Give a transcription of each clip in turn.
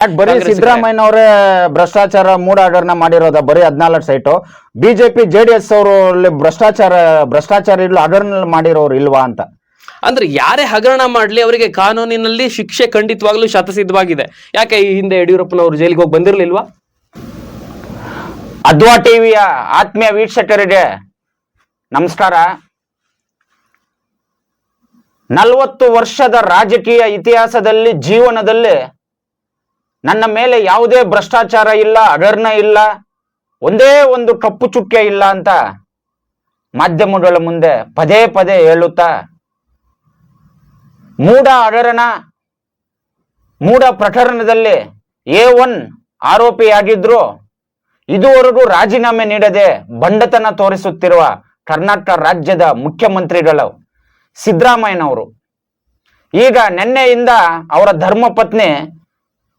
ಯಾಕ್ ಬರೀ ಸಿದ್ದರಾಮಯ್ಯ ಸಿದ್ದರಾಮಯ್ಯನವರೇ ಭ್ರಷ್ಟಾಚಾರ ಮೂಡ ಹಗರಣ ಮಾಡಿರೋದ ಬರೀ ಹದಿನಾಲ್ಕು site? BJP J D S ಅವರು ಭ್ರಷ್ಟಾಚಾರ ಭ್ರಷ್ಟಾಚಾರ ಇಲ್ಲ ಹಗರಣ ಮಾಡಿರೋರು ಇಲ್ವಾ ಅಂತ? ಅಂದ್ರೆ ಯಾರೇ ಹಗರಣ ಮಾಡ್ಲಿ ಅವರಿಗೆ ಕಾನೂನಿನಲ್ಲಿ ಶಿಕ್ಷೆ ಖಂಡಿತವಾಗ್ಲೂ ಶತಸಿದ್ಧವಾಗಿದೆ. ಯಾಕೆ ಈ ಹಿಂದೆ ಯಡಿಯೂರಪ್ಪನವರು ಜೈಲಿಗೆ ಹೋಗಿ ಬಂದಿರಲಿಲ್ವಾ? ಅದ್ವಾ ಟಿವಿಯ ಆತ್ಮೀಯ ವೀಕ್ಷಕರಿಗೆ ನಮಸ್ಕಾರ. ನಲವತ್ತು ವರ್ಷದ ರಾಜಕೀಯ ಇತಿಹಾಸದಲ್ಲಿ ಜೀವನದಲ್ಲಿ ನನ್ನ ಮೇಲೆ ಯಾವುದೇ ಭ್ರಷ್ಟಾಚಾರ ಇಲ್ಲ ಅಡರ್ನ ಇಲ್ಲ, ಒಂದೇ ಒಂದು ಕಪ್ಪು ಚುಕ್ಕೆ ಇಲ್ಲ ಅಂತ ಮಾಧ್ಯಮಗಳ ಮುಂದೆ ಪದೇ ಪದೇ ಹೇಳುತ್ತಾ, ಮೂಢ ಅಡರನ ಮೂಢ ಪ್ರಕರಣದಲ್ಲಿ ಎ ಒನ್ ಆರೋಪಿಯಾಗಿದ್ರು ಇದುವರೆಗೂ ರಾಜೀನಾಮೆ ನೀಡದೆ ಬಂಡತನ ತೋರಿಸುತ್ತಿರುವ ಕರ್ನಾಟಕ ರಾಜ್ಯದ ಮುಖ್ಯಮಂತ್ರಿಗಳು ಸಿದ್ದರಾಮಯ್ಯನವರು. ಈಗ ನಿನ್ನೆಯಿಂದ ಅವರ ಧರ್ಮಪತ್ನಿ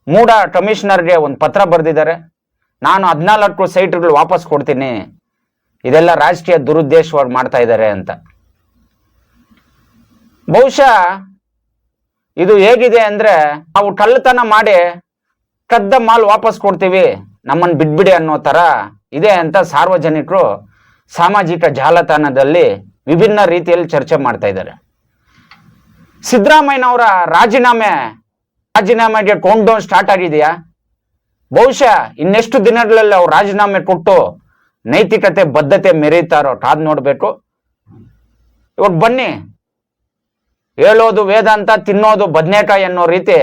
ಮೂಡ ಕಮಿಷನರ್ಗೆ ಒಂದು ಪತ್ರ ಬರೆದಿದ್ದಾರೆ. ನಾನು ಹದಿನಾಲ್ಕು ಸೈಟ್ಗಳು ವಾಪಸ್ ಕೊಡ್ತೀನಿ. ಇದೆಲ್ಲ ರಾಜಕೀಯ ದುರುದ್ದೇಶವಾಗಿ ಮಾಡ್ತಾ ಇದ್ದಾರೆ ಅಂತ. ಬಹುಶಃ ಇದು ಹೇಗಿದೆ ಅಂದ್ರೆ ನಾವು ಕಳ್ಳತನ ಮಾಡಿ ಕದ್ದ ಮಾಲ್ ವಾಪಸ್ ಕೊಡ್ತೀವಿ ನಮ್ಮನ್ನು ಬಿಟ್ಬಿಡಿ ಅನ್ನೋ ತರ ಇದೆ ಅಂತ ಸಾರ್ವಜನಿಕರು ಸಾಮಾಜಿಕ ಜಾಲತಾಣದಲ್ಲಿ ವಿಭಿನ್ನ ರೀತಿಯಲ್ಲಿ ಚರ್ಚೆ ಮಾಡ್ತಾ ಇದ್ದಾರೆ. ಸಿದ್ದರಾಮಯ್ಯನವರ ರಾಜೀನಾಮೆ ರಾಜೀನಾಮೆಗೆ ಕೌಂಟ್ ಡೌನ್ ಸ್ಟಾರ್ಟ್ ಆಗಿದೆಯಾ? ಬಹುಶಃ ಇನ್ನೆಷ್ಟು ದಿನಗಳಲ್ಲಿ ಅವ್ರು ರಾಜೀನಾಮೆ ಕೊಟ್ಟು ನೈತಿಕತೆ, ಬದ್ಧತೆ ಮೆರೀತಾರೋ ಕಾದ್ ನೋಡ್ಬೇಕು. ಇವಾಗ ಬನ್ನಿ. ಹೇಳೋದು ವೇದಾಂತ, ತಿನ್ನೋದು ಬದ್ನೇಕಾಯಿ ಅನ್ನೋ ರೀತಿ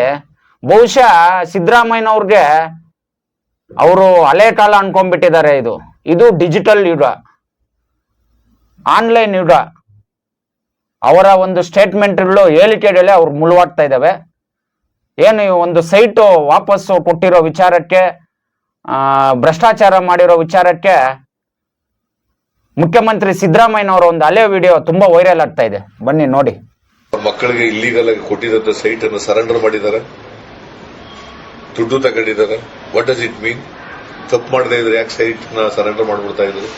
ಬಹುಶಃ ಸಿದ್ದರಾಮಯ್ಯನವ್ರಿಗೆ ಅವರು ಹಳೆ ಕಾಲ ಅನ್ಕೊಂಡ್ಬಿಟ್ಟಿದ್ದಾರೆ ಇದು. ಇದು ಡಿಜಿಟಲ್ ಯುಗ. ಆನ್ಲೈನ್ ಯುಗ. ಅವರ ಒಂದು ಸ್ಟೇಟ್ಮೆಂಟ್ಗಳು ಹೇಳಿಕೆಗಳೇ ಅವ್ರು ಮುಳುವಾಗ್ತಾ ಇದ್ದಾವೆ ಏನು ಒಂದು ಸೈಟು ವಾಪಸ್ಸು ಕೊಟ್ಟಿರೋ ವಿಚಾರಕ್ಕೆ ಭ್ರಷ್ಟಾಚಾರ ಮಾಡಿರೋ ವಿಚಾರಕ್ಕೆ ಮುಖ್ಯಮಂತ್ರಿ ಸಿದ್ದರಾಮಯ್ಯನವರ ಒಂದು ಅಲೆ ವಿಡಿಯೋ ತುಂಬಾ ವೈರಲ್ ಆಗ್ತಾ ಇದೆ. ಬನ್ನಿ, ನೋಡಿ. ಮಕ್ಕಳಿಗೆ ಇಲ್ಲಿಗಲ್ ಆಗಿ ಸೈಟ್ ಅನ್ನು ಸರೆಂಡರ್ ಮಾಡಿದ್ದಾರೆ. ದುಡ್ಡು ತಗೊಂಡಿದ್ದಾರೆ. ವಾಟ್ ಡಸ್ ಇಟ್ ಮೀನ್ ತಪ್ಪು ಮಾಡದೇ ಇದ್ರೆ ಯಾಕೆ ಸೈಟ್ನ ಸರೆಂಡರ್ ಮಾಡ್ಬಿಡ್ತಾ ಇದ್ರು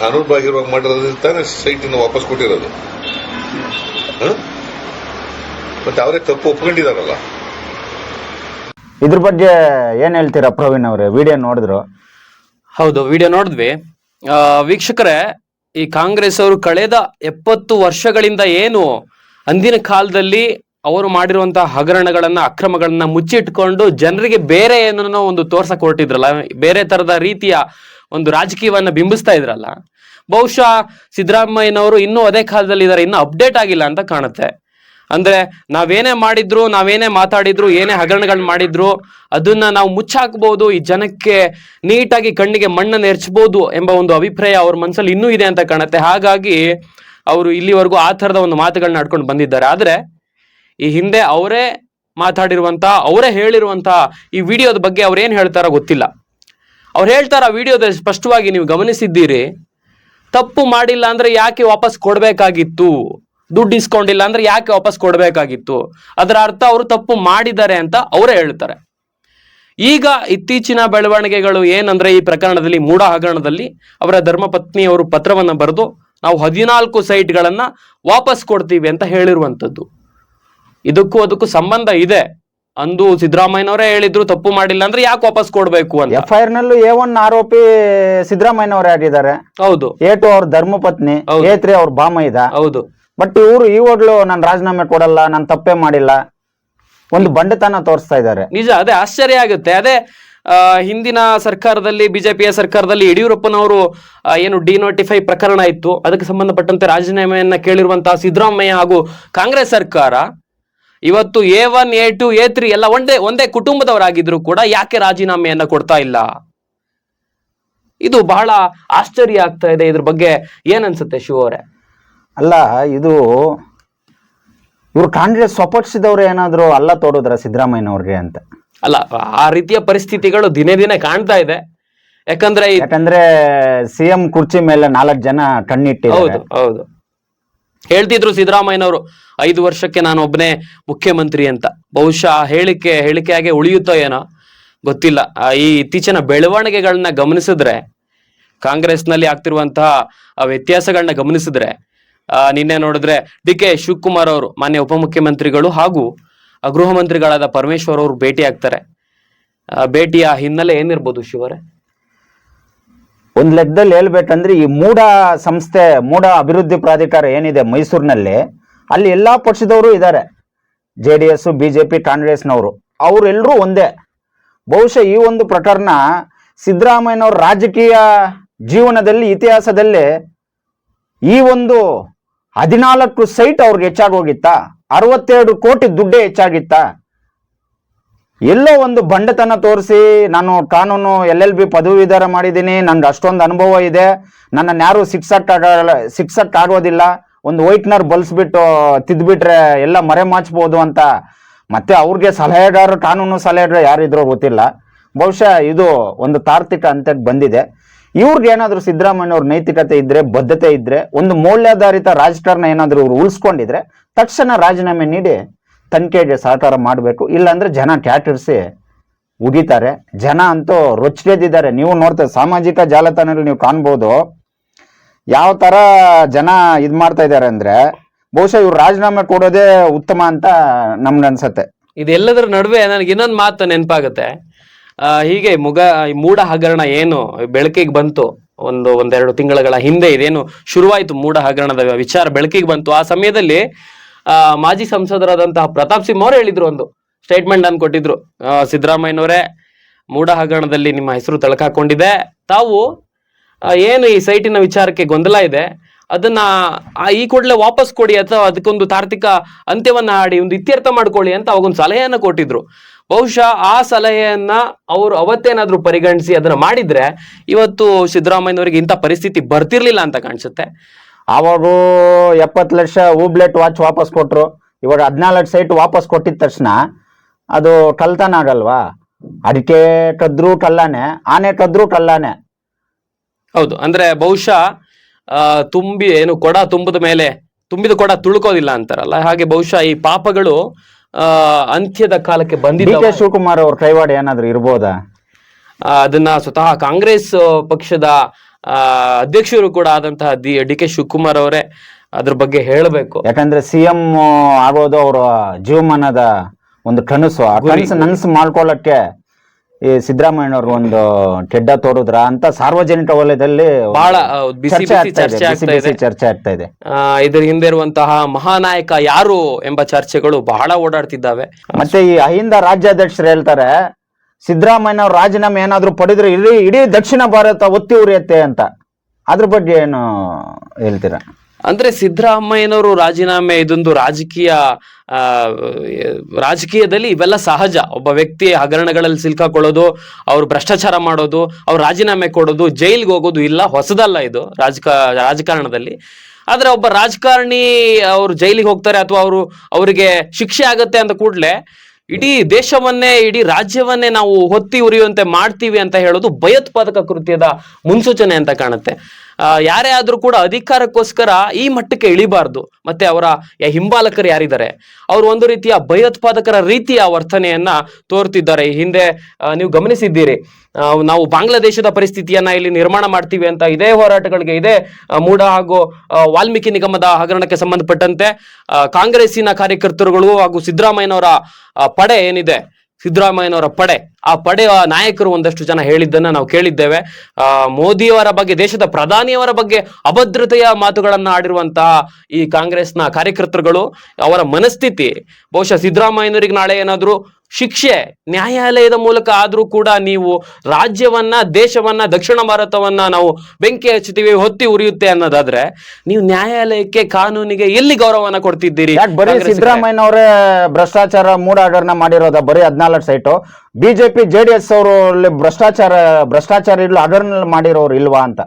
ಕಾನೂನು ಬಾಹಿರವಾಗಿ ಮಾಡಿರೋದ್ರಿಂದ ಸೈಟ್ ವಾಪಸ್ ಕೊಟ್ಟಿರೋದು? ಮತ್ತೆ ಅವರೇ ತಪ್ಪು ಒಪ್ಕೊಂಡಿದಾರಲ್ಲ. ಇದ್ರ ಬಗ್ಗೆ ಏನ್ ಹೇಳ್ತೀರಾ ಪ್ರವೀಣ್ ಅವ್ರೆ? ವಿಡಿಯೋ ನೋಡಿದ್ರು. ಹೌದು ವಿಡಿಯೋ ನೋಡಿದ್ವಿ. ಆ, ವೀಕ್ಷಕರೇ ಈ ಕಾಂಗ್ರೆಸ್ ಅವರು ಕಳೆದ ಎಪ್ಪತ್ತು ವರ್ಷಗಳಿಂದ ಏನು ಅಂದಿನ ಕಾಲದಲ್ಲಿ ಅವರು ಮಾಡಿರುವಂತಹ ಹಗರಣಗಳನ್ನ ಅಕ್ರಮಗಳನ್ನ ಮುಚ್ಚಿಟ್ಕೊಂಡು ಜನರಿಗೆ ಬೇರೆ ಏನನ್ನೋ ಒಂದು ತೋರ್ಸಕ್ ಹೊರಟಿದ್ರಲ್ಲ ಬೇರೆ ತರದ ರೀತಿಯ ಒಂದು ರಾಜಕೀಯವನ್ನ ಬಿಂಬಿಸ್ತಾ ಇದ್ರಲ್ಲ ಬಹುಶಃ ಸಿದ್ದರಾಮಯ್ಯನವರು ಇನ್ನೂ ಅದೇ ಕಾಲದಲ್ಲಿ ಇದಾರೆ ಇನ್ನೂ ಅಪ್ಡೇಟ್ ಆಗಿಲ್ಲ ಅಂತ ಕಾಣುತ್ತೆ. ಅಂದ್ರೆ ನಾವೇನೇ ಮಾಡಿದ್ರು, ನಾವೇನೇ ಮಾತಾಡಿದ್ರು, ಏನೇ ಹಗರಣಗಳು ಮಾಡಿದ್ರು, ಅದನ್ನ ನಾವು ಮುಚ್ಚಾಕ್ಬಹುದು ಈ ಜನಕ್ಕೆ ನೀಟಾಗಿ ಕಣ್ಣಿಗೆ ಮಣ್ಣನ್ನು ಎರಚಬಹುದು ಎಂಬ ಒಂದು ಅಭಿಪ್ರಾಯ ಅವ್ರ ಮನಸ್ಸಲ್ಲಿ ಇನ್ನೂ ಇದೆ ಅಂತ ಕಾಣುತ್ತೆ. ಹಾಗಾಗಿ ಅವರು ಇಲ್ಲಿವರೆಗೂ ಆ ಥರದ ಒಂದು ಮಾತುಗಳನ್ನ ಆಡ್ಕೊಂಡು ಬಂದಿದ್ದಾರೆ. ಆದ್ರೆ ಈ ಹಿಂದೆ ಅವರೇ ಮಾತಾಡಿರುವಂತ ಅವರೇ ಹೇಳಿರುವಂತ ಈ ವಿಡಿಯೋದ ಬಗ್ಗೆ ಅವ್ರು ಏನ್ ಹೇಳ್ತಾರೋ ಗೊತ್ತಿಲ್ಲ. ಅವ್ರು ಹೇಳ್ತಾರ ವಿಡಿಯೋದ ಸ್ಪಷ್ಟವಾಗಿ ನೀವು ಗಮನಿಸಿದ್ದೀರಿ, ತಪ್ಪು ಮಾಡಿಲ್ಲ ಅಂದ್ರೆ ಯಾಕೆ ವಾಪಸ್ ಕೊಡ್ಬೇಕಾಗಿತ್ತು? ದುಡ್ಡು ಇಸ್ಕೊಂಡಿಲ್ಲ ಅಂದ್ರೆ ಯಾಕೆ ವಾಪಸ್ ಕೊಡಬೇಕಾಗಿತ್ತು? ಅದರ ಅರ್ಥ ಅವರು ತಪ್ಪು ಮಾಡಿದ್ದಾರೆ ಅಂತ ಅವರೇ ಹೇಳ್ತಾರೆ. ಈಗ ಇತ್ತೀಚಿನ ಬೆಳವಣಿಗೆಗಳು ಏನಂದ್ರೆ ಈ ಪ್ರಕರಣದಲ್ಲಿ ಮೂಢ ಹಗರಣದಲ್ಲಿ ಅವರ ಧರ್ಮಪತ್ನಿಯವರು ಪತ್ರವನ್ನ ಬರೆದು ನಾವು ಹದಿನಾಲ್ಕು ಸೈಟ್ಗಳನ್ನು ವಾಪಸ್ ಕೊಡ್ತೀವಿ ಅಂತ ಹೇಳಿರುವಂತದ್ದು ಇದಕ್ಕೂ ಅದಕ್ಕೂ ಸಂಬಂಧ ಇದೆ. ಅಂದು ಸಿದ್ದರಾಮಯ್ಯನವರೇ ಹೇಳಿದ್ರು ತಪ್ಪು ಮಾಡಿಲ್ಲ ಅಂದ್ರೆ ಯಾಕೆ ವಾಪಸ್ ಕೊಡ್ಬೇಕು ಅಂತ? ಎಫ್ ಐ ಆರ್ ನಲ್ಲೂ ಎ ಒನ್ ಆರೋಪಿ ಸಿದ್ದರಾಮಯ್ಯನವರೇ ಆಗಿದ್ದಾರೆ. ಹೌದು. ಎ ಟು ಅವ್ರ ಧರ್ಮಪತ್ನಿ. ಎ ತ್ರೀ ಅವ್ರ ಬಾಮೈದ ಹೌದು. ಬಟ್ ಇವರು ಇವಾಗ್ಲೂ ನಾನು ರಾಜೀನಾಮೆ ಕೊಡಲ್ಲ, ನಾನು ತಪ್ಪೇ ಮಾಡಿಲ್ಲ. ಒಂದು ಬಂಡತನ ತೋರಿಸ್ತಾ ಇದ್ದಾರೆ. ನಿಜ, ಅದೇ ಆಶ್ಚರ್ಯ ಆಗುತ್ತೆ. ಅದೇ ಹಿಂದಿನ ಸರ್ಕಾರದಲ್ಲಿ, ಬಿಜೆಪಿಯ ಸರ್ಕಾರದಲ್ಲಿ ಯಡಿಯೂರಪ್ಪನವರು ಏನು ಡಿನೋಟಿಫೈ ಪ್ರಕರಣ ಇತ್ತು. ಅದಕ್ಕೆ ಸಂಬಂಧಪಟ್ಟಂತೆ ರಾಜೀನಾಮೆಯನ್ನ ಕೇಳಿರುವಂತಹ ಸಿದ್ದರಾಮಯ್ಯ ಹಾಗೂ ಕಾಂಗ್ರೆಸ್ ಸರ್ಕಾರ ಇವತ್ತು A one, A two, A three ಎಲ್ಲ ಒಂದೇ ಒಂದೇ ಕುಟುಂಬದವರಾಗಿದ್ರು ಕೂಡ ಯಾಕೆ ರಾಜೀನಾಮೆಯನ್ನ ಕೊಡ್ತಾ ಇಲ್ಲ? ಇದು ಬಹಳ ಆಶ್ಚರ್ಯ ಆಗ್ತಾ ಇದೆ ಇದ್ರ ಬಗ್ಗೆ. ಏನನ್ಸುತ್ತೆ ಶಿವ ಅವರೇ? ಅಲ್ಲ ಇದು ಇವರು ಕಾಂಗ್ರೆಸ್ ಸ್ವಪಕ್ಷದವ್ರು ಏನಾದರೂ ಅಲ್ಲ ತೋಡಿದ್ರ ಸಿದ್ದರಾಮಯ್ಯನವ್ರಿಗೆ ಅಂತ? ಅಲ್ಲ ಆ ರೀತಿಯ ಪರಿಸ್ಥಿತಿಗಳು ದಿನೇ ದಿನೇ ಕಾಣ್ತಾ ಇದೆ. ಯಾಕಂದ್ರೆ ಈ- ಯಾಕಂದ್ರೆ ಸಿಎಂ ಕುರ್ಚಿ ಮೇಲೆ ನಾಲ್ಕು ಜನ ಕಣ್ಣಿಟ್ಟಿದ್ದಾರೆ. ಹೌದು ಹೌದು. ಹೇಳ್ತಿದ್ರು ಸಿದ್ದರಾಮಯ್ಯನವರು ಐದು ವರ್ಷಕ್ಕೆ ನಾನು ಒಬ್ಬನೇ ಮುಖ್ಯಮಂತ್ರಿ ಅಂತ. ಬಹುಶಃ ಹೇಳಿಕೆ ಹೇಳಿಕೆ ಹೇಳಿಕೆಯಾಗೆ ಉಳಿಯುತ್ತೋ ಏನೋ ಗೊತ್ತಿಲ್ಲ. ಆ, ಈ ಇತ್ತೀಚಿನ ಬೆಳವಣಿಗೆಗಳನ್ನ ಗಮನಿಸಿದ್ರೆ ಕಾಂಗ್ರೆಸ್ನಲ್ಲಿ ಆಗ್ತಿರುವಂತಹ ಆ ವ್ಯತ್ಯಾಸಗಳನ್ನ ಗಮನಿಸಿದ್ರೆ ನಿನ್ನೆ ನೋಡಿದ್ರೆ ಡಿ ಕೆ ಶಿವಕುಮಾರ್ ಅವರು ಮಾನ್ಯ ಉಪಮುಖ್ಯಮಂತ್ರಿಗಳು ಹಾಗೂ ಗೃಹ ಮಂತ್ರಿಗಳಾದ ಪರಮೇಶ್ವರ್ ಅವರು ಭೇಟಿ ಆಗ್ತಾರೆ. ಭೇಟಿಯ ಹಿನ್ನೆಲೆ ಏನಿರ್ಬೋದು ಶಿವರೇ? ಒಂದು ಲೆಕ್ಕದಲ್ಲಿ ಹೇಳ್ಬೇಕಂದ್ರೆ ಈ ಮೂಡ ಸಂಸ್ಥೆ ಮೂಡ ಅಭಿವೃದ್ಧಿ ಪ್ರಾಧಿಕಾರ ಏನಿದೆ ಮೈಸೂರಿನಲ್ಲಿ, ಅಲ್ಲಿ ಎಲ್ಲಾ ಪಕ್ಷದವರು ಇದ್ದಾರೆ. ಜೆ ಡಿ ಎಸ್ ಪಿ, ಕಾಂಗ್ರೆಸ್ನವರು. ಅವರೆಲ್ಲರೂ ಒಂದೇ. ಬಹುಶಃ ಈ ಒಂದು ಪ್ರಕರಣ ಸಿದ್ದರಾಮಯ್ಯನವರ ರಾಜಕೀಯ ಜೀವನದಲ್ಲಿ, ಇತಿಹಾಸದಲ್ಲಿ ಈ ಒಂದು ಹದಿನಾಲ್ಕು ಸೈಟ್ ಅವ್ರಿಗೆ ಹೆಚ್ಚಾಗೋಗಿತ್ತಾ? ಅರವತ್ತೆರಡು ಕೋಟಿ ದುಡ್ಡೇ ಹೆಚ್ಚಾಗಿತ್ತಾ? ಎಲ್ಲೋ ಒಂದು ಬಂಡತನ ತೋರಿಸಿ, ನಾನು ಕಾನೂನು ಎಲ್ ಎಲ್ ಬಿ ಪದವೀಧರ ಮಾಡಿದ್ದೀನಿ ನನ್ಗೆ ಅಷ್ಟೊಂದು ಅನುಭವ ಇದೆ, ನನ್ನನ್ನು ಯಾರು ಶಿಕ್ಷಕ್ ಆಗ ಆಗೋದಿಲ್ಲ ಒಂದು ವೈಟ್ನರ್ ಬಲ್ಸ್ಬಿಟ್ಟು ತಿದ್ಬಿಟ್ರೆ ಎಲ್ಲ ಮರೆ ಮಾಚ್ಬೋದು ಅಂತ. ಮತ್ತೆ ಅವ್ರಿಗೆ ಸಲಹೆಗಾರರು, ಕಾನೂನು ಸಲಹೆಗಾರರು ಯಾರಿದ್ರೋ ಗೊತ್ತಿಲ್ಲ. ಬಹುಶಃ ಇದು ಒಂದು ತಾರ್ತಿಕ ಅಂತ್ಯಕ್ಕೆ ಬಂದಿದೆ. ಇವ್ರಿಗೆ ಏನಾದ್ರು ಸಿದ್ದರಾಮಯ್ಯ ಅವ್ರ ನೈತಿಕತೆ ಇದ್ರೆ, ಬದ್ಧತೆ ಇದ್ರೆ, ಒಂದು ಮೌಲ್ಯಾಧಾರಿತ ರಾಜಕಾರಣ ಏನಾದ್ರು ಇವ್ರು ಉಳಿಸ್ಕೊಂಡಿದ್ರೆ, ತಕ್ಷಣ ರಾಜೀನಾಮೆ ನೀಡಿ ತನಿಖೆಗೆ ಸಹಕಾರ ಮಾಡಬೇಕು. ಇಲ್ಲಾಂದ್ರೆ ಜನ ಕ್ಯಾಟರಿಸಿ ಉಗಿತಾರೆ. ಜನ ಅಂತೂ ರೊಚ್ಚಿಗೆದ್ದಿದ್ದಾರೆ. ನೀವು ನೋಡ್ತಾರೆ ಸಾಮಾಜಿಕ ಜಾಲತಾಣದಲ್ಲಿ ನೀವು ಕಾಣ್ಬೋದು. ಯಾವ ತರ ಜನ ಇದು ಮಾಡ್ತಾ ಇದ್ದಾರೆ ಅಂದ್ರೆ, ಬಹುಶಃ ಇವ್ರು ರಾಜೀನಾಮೆ ಕೊಡೋದೇ ಉತ್ತಮ ಅಂತ ನಮ್ಗನ್ಸತ್ತೆ. ಇದೆಲ್ಲದರ ನಡುವೆ ನನಗೆ ಇನ್ನೊಂದು ಮಾತು ನೆನಪಾಗುತ್ತೆ. ಹೀಗೆ ಮುಗ ಮೂಢ ಹಗರಣ ಏನು ಬೆಳಕಿಗೆ ಬಂತು? ಒಂದು, ಒಂದೆರಡು ತಿಂಗಳ ಹಿಂದೆ ಇದೇನು ಶುರುವಾಯಿತು ಮೂಢ ಹಗರಣದ ವಿಚಾರ ಬೆಳಕಿಗೆ ಬಂತು. ಆ ಸಮಯದಲ್ಲಿ ಮಾಜಿ ಸಂಸದರಾದಂತಹ ಪ್ರತಾಪ್ ಸಿಂಹ ಅವರು ಹೇಳಿದ್ರು ಒಂದು ಸ್ಟೇಟ್ಮೆಂಟ್ ಅನ್ನು ಕೊಟ್ಟಿದ್ರು. ಸಿದ್ದರಾಮಯ್ಯನವರೇ ಮೂಢ ಹಗರಣದಲ್ಲಿ ನಿಮ್ಮ ಹೆಸರು ತಳಕಾಕೊಂಡಿದೆ. ತಾವು ಏನು ಈ ಸೈಟಿನ ವಿಚಾರಕ್ಕೆ ಗೊಂದಲ ಇದೆ? ಅದನ್ನ ಆ, ಈ ಕೂಡಲೇ ವಾಪಸ್ ಕೊಡಿ ಅಥವಾ ಅದಕ್ಕೊಂದು ತಾರ್ತಿಕ ಅಂತ್ಯವನ್ನ ಆಡಿ ಒಂದು ಇತ್ಯರ್ಥ ಮಾಡ್ಕೊಳ್ಳಿ ಅಂತ ಅವಾಗೊಂದು ಸಲಹೆಯನ್ನ ಕೊಟ್ಟಿದ್ರು. ಬಹುಶಃ ಆ ಸಲಹೆಯನ್ನ ಅವರು ಅವತ್ತೇನಾದ್ರೂ ಪರಿಗಣಿಸಿ ಅದನ್ನ ಮಾಡಿದ್ರೆ ಇವತ್ತು ಸಿದ್ದರಾಮಯ್ಯನವರಿಗೆ ಇಂಥ ಪರಿಸ್ಥಿತಿ ಬರ್ತಿರ್ಲಿಲ್ಲ ಅಂತ ಕಾಣಿಸುತ್ತೆ. ಅವಾಗ ಎಪ್ಪತ್ತು ಲಕ್ಷ ಹೂಬ್ಲೆಟ್ ವಾಚ್ ವಾಪಸ್ ಕೊಟ್ಟರು ಇವಾಗ ಹದಿನಾಲ್ಕು ಸೈಟ್ ವಾಪಸ್ ಕೊಟ್ಟಿದ ತಕ್ಷಣ ಅದು ಕಲ್ತನ ಆಗಲ್ವಾ? ಅಡಿಕೆ ಕದ್ರು ಕಲ್ಲಾನೆ ಆನೆ ಕದ್ರು ಕಲ್ಲಾನೆ. ಹೌದು ಅಂದ್ರೆ ಬಹುಶಃ ಆ, ತುಂಬಿ ಏನು ಕೊಡ ತುಂಬಿದ ಮೇಲೆ ತುಂಬಿದ ಕೊಡ ತುಳುಕೋದಿಲ್ಲ ಅಂತಾರಲ್ಲ. ಹಾಗೆ ಬಹುಶಃ ಈ ಪಾಪಗಳು ಆ ಅಂತ್ಯದ ಕಾಲಕ್ಕೆ ಡಿ ಶಿವಕುಮಾರ್ ಅವ್ರ ಕೈವಾಡ ಏನಾದ್ರು ಇರ್ಬೋದಾ? ಆ, ಅದನ್ನ ಸ್ವತಃ ಕಾಂಗ್ರೆಸ್ ಪಕ್ಷದ ಆ, ಅಧ್ಯಕ್ಷರು ಕೂಡ ಆದಂತಹ ಡಿ ಡಿ ಕೆ ಶಿವಕುಮಾರ್ ಅವರೇ ಅದ್ರ ಬಗ್ಗೆ ಹೇಳಬೇಕು. ಯಾಕಂದ್ರೆ ಸಿ ಎಂ ಆಗೋದು ಅವರ ಜೀವಮಾನದ ಒಂದು ಕನಸು. ಆ. ಕನಸು ನನಸು ಮಾಡ್ಕೊಳ್ಳಕ್ಕೆ ಈ ಸಿದ್ದರಾಮಯ್ಯನವ್ರ ಒಂದು ಕೆಡ್ಡ ತೋರುದ್ರ ಅಂತ ಸಾರ್ವಜನಿಕ ವಲಯದಲ್ಲಿ ಬಹಳ ಬಿಸಿ ಚರ್ಚೆ ಬಿಸಿ ಆಗ್ತಾ ಇದೆ ಚರ್ಚೆ ಬಿಸಿ ಆಗ್ತಾ ಬಿಸಿ ಇದೆ. ಚರ್ಚೆ ಆಗ್ತಾ ಇದೆ. ಆ, ಇದ್ರ ಹಿಂದೆ ಇರುವಂತಹ ಮಹಾನಾಯಕ ಯಾರು ಎಂಬ ಚರ್ಚೆಗಳು ಬಹಳ ಓಡಾಡ್ತಿದ್ದಾವೆ. ಮತ್ತೆ ಈ ಅಹಿಂದ ರಾಜ್ಯಾಧ್ಯಕ್ಷರು ಹೇಳ್ತಾರೆ ಸಿದ್ದರಾಮಯ್ಯ ಅವ್ರ ರಾಜೀನಾಮೆ ಏನಾದ್ರು ಪಡೆದ್ರೆ ಇಡೀ ಇಡೀ ದಕ್ಷಿಣ ಭಾರತ ಒತ್ತಿ ಉರಿಯತ್ತೆ ಅಂತ. ಅದ್ರ ಬಗ್ಗೆ ಏನು ಹೇಳ್ತೀರಾ? ಅಂದ್ರೆ ಸಿದ್ದರಾಮಯ್ಯನವರು ರಾಜೀನಾಮೆ ಇದೊಂದು ರಾಜಕೀಯ ರಾಜಕೀಯದಲ್ಲಿ ಇವೆಲ್ಲ ಸಹಜ. ಒಬ್ಬ ವ್ಯಕ್ತಿ ಹಗರಣಗಳಲ್ಲಿ ಸಿಲ್ಕಾಕೊಳ್ಳೋದು, ಅವ್ರು ಭ್ರಷ್ಟಾಚಾರ ಮಾಡೋದು, ಅವ್ರು ರಾಜೀನಾಮೆ ಕೊಡೋದು, ಜೈಲ್ಗೆ ಹೋಗೋದು ಇಲ್ಲ, ಹೊಸದಲ್ಲ ಇದು ರಾಜಕ, ರಾಜಕಾರಣದಲ್ಲಿ. ಆದ್ರೆ ಒಬ್ಬ ರಾಜಕಾರಣಿ ಅವ್ರು ಜೈಲಿಗೆ ಹೋಗ್ತಾರೆ ಅಥವಾ ಅವರು ಅವರಿಗೆ ಶಿಕ್ಷೆ ಆಗತ್ತೆ ಅಂತ ಕೂಡಲೇ ಇಡೀ ದೇಶವನ್ನೇ, ಇಡೀ ರಾಜ್ಯವನ್ನೇ ನಾವು ಹೊತ್ತಿ ಉರಿಯುವಂತೆ ಮಾಡ್ತೀವಿ ಅಂತ ಹೇಳೋದು ಭಯೋತ್ಪಾದಕ ಕೃತ್ಯದ ಮುನ್ಸೂಚನೆ ಅಂತ ಕಾಣುತ್ತೆ. ಯಾರೇ ಆದ್ರೂ ಕೂಡ ಅಧಿಕಾರಕ್ಕೋಸ್ಕರ ಈ ಮಟ್ಟಕ್ಕೆ ಇಳಿಬಾರ್ದು. ಮತ್ತೆ ಅವರ ಹಿಂಬಾಲಕರು ಯಾರಿದ್ದಾರೆ? ಅವರು ಒಂದು ರೀತಿಯ ಭಯೋತ್ಪಾದಕರ ರೀತಿಯ ವರ್ತನೆಯನ್ನ ತೋರ್ತಿದ್ದಾರೆ. ಈ ಹಿಂದೆ ನೀವು ಗಮನಿಸಿದ್ದೀರಿ. ನಾವು ಬಾಂಗ್ಲಾದೇಶದ ಪರಿಸ್ಥಿತಿಯನ್ನ ಇಲ್ಲಿ ನಿರ್ಮಾಣ ಮಾಡ್ತೀವಿ ಅಂತ ಇದೇ ಹೋರಾಟಗಳಿಗೆ ಇದೇ ಮೂಡ ಹಾಗೂ ವಾಲ್ಮೀಕಿ ನಿಗಮದ ಹಗರಣಕ್ಕೆ ಸಂಬಂಧಪಟ್ಟಂತೆ ಕಾಂಗ್ರೆಸ್ಸಿನ ಕಾರ್ಯಕರ್ತರುಗಳು ಹಾಗೂ ಸಿದ್ದರಾಮಯ್ಯನವರ ಪಡೆ ಏನಿದೆ? ಸಿದ್ದರಾಮಯ್ಯನವರ ಪಡೆ. ಆ ಪಡೆ ನಾಯಕರು ಒಂದಷ್ಟು ಜನ ಹೇಳಿದ್ದನ್ನ ನಾವು ಕೇಳಿದ್ದೇವೆ. ಆ ಮೋದಿಯವರ ಬಗ್ಗೆ ದೇಶದ ಪ್ರಧಾನಿಯವರ ಬಗ್ಗೆ ಅಭದ್ರತೆಯ ಮಾತುಗಳನ್ನ ಆಡಿರುವಂತಹ ಈ ಕಾಂಗ್ರೆಸ್ನ ಕಾರ್ಯಕರ್ತರುಗಳು ಅವರ ಮನಸ್ಥಿತಿ ಬಹುಶಃ ಸಿದ್ದರಾಮಯ್ಯನವರಿಗೆ ನಾಳೆ ಏನಾದ್ರು ಶಿಕ್ಷೆ ನ್ಯಾಯಾಲಯದ ಮೂಲಕ ಆದ್ರೂ ಕೂಡ ನೀವು ರಾಜ್ಯವನ್ನ ದೇಶವನ್ನ ದಕ್ಷಿಣ ಭಾರತವನ್ನ ನಾವು ಬೆಂಕಿ ಹಚ್ಚುತ್ತೀವಿ ಹೊತ್ತಿ ಉರಿಯುತ್ತೆ ಅನ್ನೋದಾದ್ರೆ ನೀವು ನ್ಯಾಯಾಲಯಕ್ಕೆ ಕಾನೂನಿಗೆ ಎಲ್ಲಿ ಗೌರವನ ಕೊಡ್ತಿದ್ದೀರಿ ಬರೀ? ಸಿದ್ದರಾಮಯ್ಯ ಅವರೇ ಭ್ರಷ್ಟಾಚಾರ ಮೂಡಾಡರ್ನ ಮಾಡಿರೋದ? ಬರೀ ಹದಿನಾಲ್ಕು site. BJP J D S ಅವರು ಭ್ರಷ್ಟಾಚಾರ ಭ್ರಷ್ಟಾಚಾರ ಇಲ್ಲ ಹಗರಣ ಮಾಡಿರೋರು ಇಲ್ವಾ ಅಂತ?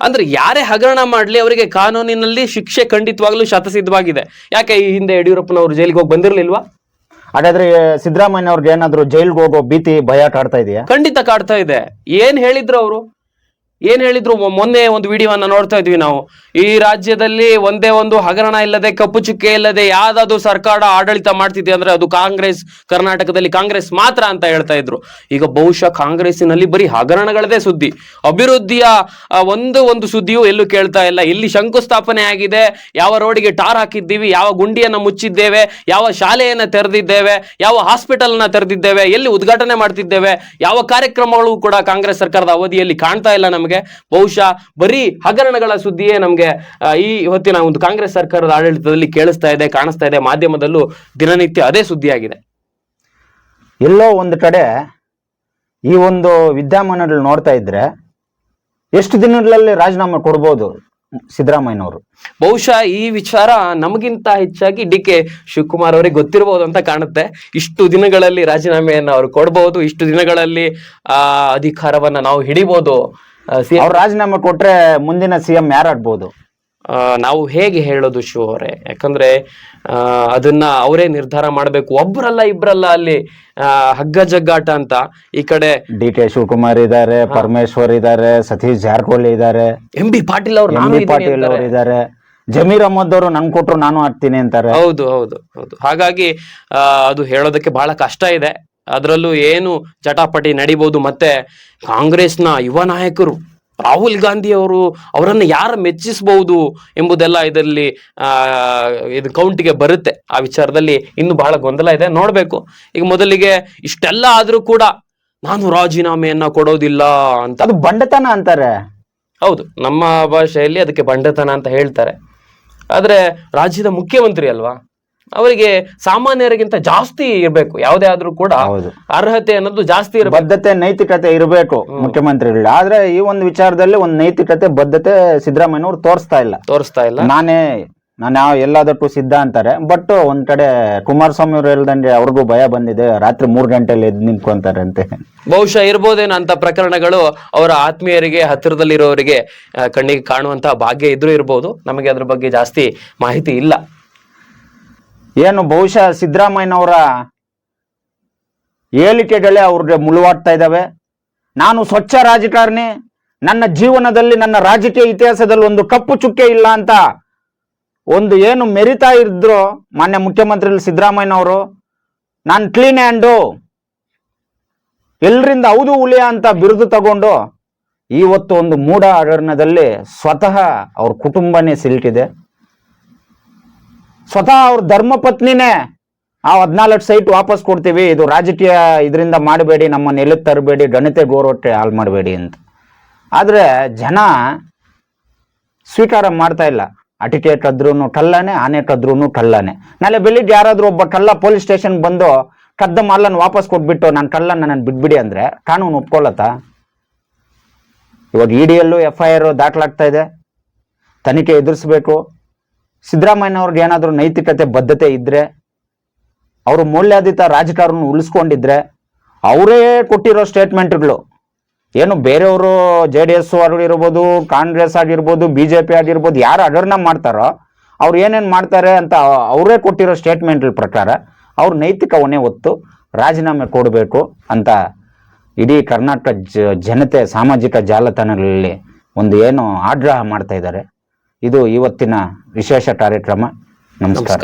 ಅಂದ್ರೆ ಯಾರೇ ಹಗರಣ ಮಾಡ್ಲಿ ಅವರಿಗೆ ಕಾನೂನಿನಲ್ಲಿ ಶಿಕ್ಷೆ ಖಂಡಿತವಾಗ್ಲೂ ಶತಸಿದ್ಧವಾಗಿದೆ ಯಾಕೆ ಈ ಹಿಂದೆ ಯಡಿಯೂರಪ್ಪನವರು ಜೈಲಿಗೆ ಹೋಗಿ ಬಂದಿರ್ಲಿಲ್ವಾ? ಹಾಗಾದ್ರೆ ಸಿದ್ದರಾಮಯ್ಯ ಅವ್ರಿಗೆ ಏನಾದ್ರು ಜೈಲ್ಗೆ ಹೋಗೋ ಭೀತಿ ಭಯ ಕಾಡ್ತಾ ಇದೆಯಾ? ಖಂಡಿತ ಕಾಡ್ತಾ ಇದೆ. ಏನ್ ಹೇಳಿದ್ರು ಅವರು? ಏನ್ ಹೇಳಿದ್ರು? ಮೊನ್ನೆ ಒಂದು ವಿಡಿಯೋವನ್ನ ನೋಡ್ತಾ ಇದ್ವಿ ನಾವು. ಈ ರಾಜ್ಯದಲ್ಲಿ ಒಂದೇ ಒಂದು ಹಗರಣ ಇಲ್ಲದೆ, ಕಪ್ಪು ಚುಕ್ಕೆ ಇಲ್ಲದೆ ಯಾವ್ದಾದ್ರು ಸರ್ಕಾರ ಆಡಳಿತ ಮಾಡ್ತಿದೆ ಅಂದ್ರೆ ಅದು ಕಾಂಗ್ರೆಸ್, ಕರ್ನಾಟಕದಲ್ಲಿ ಕಾಂಗ್ರೆಸ್ ಮಾತ್ರ ಅಂತ ಹೇಳ್ತಾ ಇದ್ರು. ಈಗ ಬಹುಶಃ ಕಾಂಗ್ರೆಸ್ಸಿನಲ್ಲಿ ಬರೀ ಹಗರಣಗಳದೇ ಸುದ್ದಿ. ಅಭಿವೃದ್ಧಿಯ ಒಂದು ಒಂದು ಸುದ್ದಿಯೂ ಎಲ್ಲೂ ಕೇಳ್ತಾ ಇಲ್ಲ. ಇಲ್ಲಿ ಶಂಕುಸ್ಥಾಪನೆ ಆಗಿದೆ. ಯಾವ ರೋಡಿಗೆ ಟಾರ್ ಹಾಕಿದ್ದೀವಿ, ಯಾವ ಗುಂಡಿಯನ್ನ ಮುಚ್ಚಿದ್ದೇವೆ, ಯಾವ ಶಾಲೆಯನ್ನ ತೆರೆದಿದ್ದೇವೆ, ಯಾವ ಹಾಸ್ಪಿಟಲ್ನ ತೆರೆದಿದ್ದೇವೆ, ಎಲ್ಲಿ ಉದ್ಘಾಟನೆ ಮಾಡ್ತಿದ್ದೇವೆ, ಯಾವ ಕಾರ್ಯಕ್ರಮಗಳು ಕೂಡ ಕಾಂಗ್ರೆಸ್ ಸರ್ಕಾರದ ಅವಧಿಯಲ್ಲಿ ಕಾಣ್ತಾ ಇಲ್ಲ ನಮಗೆ. ಬಹುಶಃ ಬರೀ ಹಗರಣಗಳ ಸುದ್ದಿಯೇ ನಮಗೆ ಈ ಇವತ್ತಿನ ಒಂದು ಕಾಂಗ್ರೆಸ್ ಸರ್ಕಾರದ ಆಡಳಿತದಲ್ಲಿ ಕೇಳಿಸ್ತಾ ಇದೆ ಕಾಣಿಸ್ತಾ ಇದೆ ಮಾಧ್ಯಮದಲ್ಲೂ ದಿನನಿತ್ಯ ಅದೇ ಸುದ್ದಿಯಾಗಿದೆ. ಎಲ್ಲೋ ಒಂದು ಕಡೆ ಈ ಒಂದು ವಿದ್ಯಮಾನಗಳು ನೋಡ್ತಾ ಇದ್ರೆ ಎಷ್ಟು ದಿನಗಳಲ್ಲಿ ರಾಜೀನಾಮೆ ಕೊಡ್ಬೋದು ಸಿದ್ದರಾಮಯ್ಯನವರು? ಬಹುಶಃ ಈ ವಿಚಾರ ನಮಗಿಂತ ಹೆಚ್ಚಾಗಿ ಡಿ ಕೆ ಶಿವಕುಮಾರ್ ಅವರಿಗೆ ಗೊತ್ತಿರಬಹುದು ಅಂತ ಕಾಣುತ್ತೆ. ಇಷ್ಟು ದಿನಗಳಲ್ಲಿ ರಾಜೀನಾಮೆಯನ್ನು ಅವರು ಕೊಡಬಹುದು ಇಷ್ಟು ದಿನಗಳಲ್ಲಿ ಆ ಅಧಿಕಾರವನ್ನ ನಾವು ಹಿಡಿಬಹುದು ಅವ್ರು ರಾಜೀನಾಮೆ ಕೊಟ್ರೆ ಮುಂದಿನ ಸಿಎಂ ಯಾರಾಗ್ಬೋದು ನಾವು ಹೇಗೆ ಹೇಳೋದು ಶಿವ ಅವರೇ? ಯಾಕಂದ್ರೆ ಅದನ್ನ ಅವರೇ ನಿರ್ಧಾರ ಮಾಡಬೇಕು. ಒಬ್ಬರಲ್ಲ ಇಬ್ಬರಲ್ಲ ಅಲ್ಲಿ ಹಗ್ಗ ಜಗ್ಗಾಟ ಅಂತ ಈ ಕಡೆ ಡಿ ಕೆ ಶಿವಕುಮಾರ್ ಇದ್ದಾರೆ ಪರಮೇಶ್ವರ್ ಇದ್ದಾರೆ ಸತೀಶ್ ಜಾರಕಿಹೊಳಿ ಇದ್ದಾರೆ ಎಂ ಬಿ ಪಾಟೀಲ್ ಅವರು ಎಂ ಬಿ ಪಾಟೀಲ್ ಅವರು ಇದ್ದಾರೆ ಜಮೀರ್ ಅಹಮದ್ ಅವರು ನನ್ ಕೊಟ್ರು ನಾನು ಆಡ್ತೀನಿ ಅಂತಾರೆ. ಹೌದು ಹೌದು ಹೌದು. ಹಾಗಾಗಿ ಅದು ಹೇಳೋದಕ್ಕೆ ಬಹಳ ಕಷ್ಟ ಇದೆ. ಅದರಲ್ಲೂ ಏನು ಚಟಾಪಟಿ ನಡಿಬಹುದು ಮತ್ತೆ ಕಾಂಗ್ರೆಸ್ನ ಯುವ ನಾಯಕರು ರಾಹುಲ್ ಗಾಂಧಿ ಅವರು ಅವರನ್ನು ಯಾರು ಮೆಚ್ಚಿಸಬಹುದು ಎಂಬುದೆಲ್ಲ ಇದರಲ್ಲಿ ಇದು ಕೌಂಟಿಗೆ ಬರುತ್ತೆ. ಆ ವಿಚಾರದಲ್ಲಿ ಇನ್ನು ಬಹಳ ಗೊಂದಲ ಇದೆ. ನೋಡಬೇಕು. ಈಗ ಮೊದಲಿಗೆ ಇಷ್ಟೆಲ್ಲ ಆದರೂ ಕೂಡ ನಾನು ರಾಜೀನಾಮೆಯನ್ನ ಕೊಡೋದಿಲ್ಲ ಅಂತ. ಅದು ಬಂಡತನ ಅಂತಾರೆ. ಹೌದು. ನಮ್ಮ ಭಾಷೆಯಲ್ಲಿ ಅದಕ್ಕೆ ಬಂಡತನ ಅಂತ ಹೇಳ್ತಾರೆ. ಆದರೆ ರಾಜ್ಯದ ಮುಖ್ಯಮಂತ್ರಿ ಅಲ್ವಾ? ಅವರಿಗೆ ಸಾಮಾನ್ಯರಿಗಿಂತ ಜಾಸ್ತಿ ಇರಬೇಕು. ಯಾವುದೇ ಆದ್ರೂ ಕೂಡ ಅರ್ಹತೆ ಅನ್ನೋದು ಜಾಸ್ತಿ ಇರಬೇಕು. ಬದ್ಧತೆ ನೈತಿಕತೆ ಇರಬೇಕು ಮುಖ್ಯಮಂತ್ರಿಗಳು ಆದ್ರೆ ಈ ಒಂದು ವಿಚಾರದಲ್ಲಿ ಒಂದು ನೈತಿಕತೆ ಬದ್ಧತೆ ಸಿದ್ದರಾಮಯ್ಯ ಅವರು ತೋರಿಸ್ತಾ ಇಲ್ಲ. ತೋರಿಸ್ತಾ ಇಲ್ಲ. ನಾನೇ ನಾನು ಯಾವ ಎಲ್ಲದಕ್ಕೂ ಸಿದ್ಧ ಅಂತಾರೆ. ಬಟ್ ಒಂದ್ ಕಡೆ ಕುಮಾರಸ್ವಾಮಿ ಅವ್ರು ಹೇಳ್ದಂಗೆ ಅವ್ರಿಗೂ ಭಯ ಬಂದಿದೆ. ರಾತ್ರಿ ಮೂರ್ ಗಂಟೆಯಲ್ಲಿ ಎದ್ದು ನಿಂತ್ಕೊಂತಾರೆ ಅಂತೆ ಬಹುಶಃ ಇರ್ಬೋದೇನೋ ಅಂತ ಪ್ರಕರಣಗಳು ಅವರ ಆತ್ಮೀಯರಿಗೆ ಹತ್ತಿರದಲ್ಲಿರೋರಿಗೆ ಕಣ್ಣಿಗೆ ಕಾಣುವಂತಹ ಭಾಗ್ಯ ಇದ್ರೂ ಇರ್ಬೋದು. ನಮಗೆ ಅದ್ರ ಬಗ್ಗೆ ಜಾಸ್ತಿ ಮಾಹಿತಿ ಇಲ್ಲ. ಏನು ಬಹುಶಃ ಸಿದ್ದರಾಮಯ್ಯನವರ ಹೇಳಿಕೆಗಳೇ ಅವ್ರಿಗೆ ಮುಳುವಾಡ್ತಾ ಇದ್ದಾವೆ ನಾನು ಸ್ವಚ್ಛ ರಾಜಕಾರಣಿ, ನನ್ನ ಜೀವನದಲ್ಲಿ, ನನ್ನ ರಾಜಕೀಯ ಇತಿಹಾಸದಲ್ಲಿ ಒಂದು ಕಪ್ಪು ಚುಕ್ಕೆ ಇಲ್ಲ ಅಂತ ಒಂದು ಏನು ಮೆರಿತಾ ಇದ್ರು ಮಾನ್ಯ ಮುಖ್ಯಮಂತ್ರಿ ಸಿದ್ದರಾಮಯ್ಯನವರು, ನಾನು ಕ್ಲೀನ್ ಹ್ಯಾಂಡು ಎಲ್ಲರಿಂದ ಹೌದು ಉಳಿಯ ಅಂತ ಬಿರುದು ತಗೊಂಡು ಇವತ್ತು ಒಂದು ಮೂಢ ಹಗರಣದಲ್ಲಿ ಸ್ವತಃ ಅವ್ರ ಕುಟುಂಬನೇ ಸಿಲುಕಿದೆ ಸ್ವತಃ ಅವ್ರ ಧರ್ಮಪತ್ನಿನೇ ಆ ಹದಿನಾಲ್ಕು ಸೈಟ್ ವಾಪಸ್ ಕೊಡ್ತೀವಿ. ಇದು ರಾಜಕೀಯ ಇದರಿಂದ ಮಾಡಬೇಡಿ ನಮ್ಮ ನೆಲಕ್ಕೆ ತರಬೇಡಿ, ಗಣಿತ ಗೋರೊಟ್ಟೆ ಹಾಳು ಮಾಡಬೇಡಿ ಅಂತ. ಆದರೆ ಜನ ಸ್ವೀಕಾರ ಮಾಡ್ತಾ ಇಲ್ಲ. ಅಟಿಕೆ ಕದ್ರೂ ಕಳ್ಳನೆ ಆನೆ ಕದ್ರೂ ಕಳ್ಳನೆ. ನಾಳೆ ಬೆಳಿಗ್ಗೆ ಯಾರಾದರೂ ಒಬ್ಬ ಕಳ್ಳ ಪೊಲೀಸ್ ಸ್ಟೇಷನ್ ಬಂದು ಕದ್ದ ಮಾಲನ್ನು ವಾಪಸ್ ಕೊಟ್ಬಿಟ್ಟು ನಾನು ಕಳ್ಳನ ನಾನು ಬಿಟ್ಬಿಡಿ ಅಂದರೆ ಕಾನೂನು ಒಪ್ಕೊಳ್ಳತ್ತಾ ಇವಾಗ ಇ ಡಿಯಲ್ಲೂ ಎಫ್ ಐ ಆರ್ ದಾಖಲಾಗ್ತಾ ಇದೆ. ತನಿಖೆ ಎದುರಿಸ್ಬೇಕು. ಸಿದ್ದರಾಮಯ್ಯನವ್ರಿಗೆ ಏನಾದರೂ ನೈತಿಕತೆ, ಬದ್ಧತೆ ಇದ್ರೆ, ಅವರು ಮೌಲ್ಯಾಧಿತ ರಾಜಕಾರಣ ಉಳಿಸ್ಕೊಂಡಿದ್ರೆ, ಅವರೇ ಕೊಟ್ಟಿರೋ ಸ್ಟೇಟ್ಮೆಂಟ್ಗಳು. ಏನು ಬೇರೆಯವರು ಜೆ ಡಿ ಎಸ್ ಆಗಿರ್ಬೋದು, ಕಾಂಗ್ರೆಸ್ ಆಗಿರ್ಬೋದು, ಬಿ ಜೆ ಪಿ ಆಗಿರ್ಬೋದು, ಯಾರು ಅಡರ್ನ ಮಾಡ್ತಾರೋ, ಅವ್ರು ಏನೇನು ಮಾಡ್ತಾರೆ ಅಂತ ಅವರೇ ಕೊಟ್ಟಿರೋ ಸ್ಟೇಟ್ಮೆಂಟ್ ಪ್ರಕಾರ ಅವ್ರು ನೈತಿಕ ಹೊಣೆ ಹೊತ್ತು ರಾಜೀನಾಮೆ ಕೊಡಬೇಕು ಅಂತ ಇಡೀ ಕರ್ನಾಟಕ ಜನತೆ ಸಾಮಾಜಿಕ ಜಾಲತಾಣಗಳಲ್ಲಿ ಒಂದು ಏನು ಆಗ್ರಹ ಮಾಡ್ತಾ ಇದ್ದಾರೆ. ಇದು ಇವತ್ತಿನ ವಿಶೇಷ ಕಾರ್ಯಕ್ರಮ. ನಮಸ್ಕಾರ.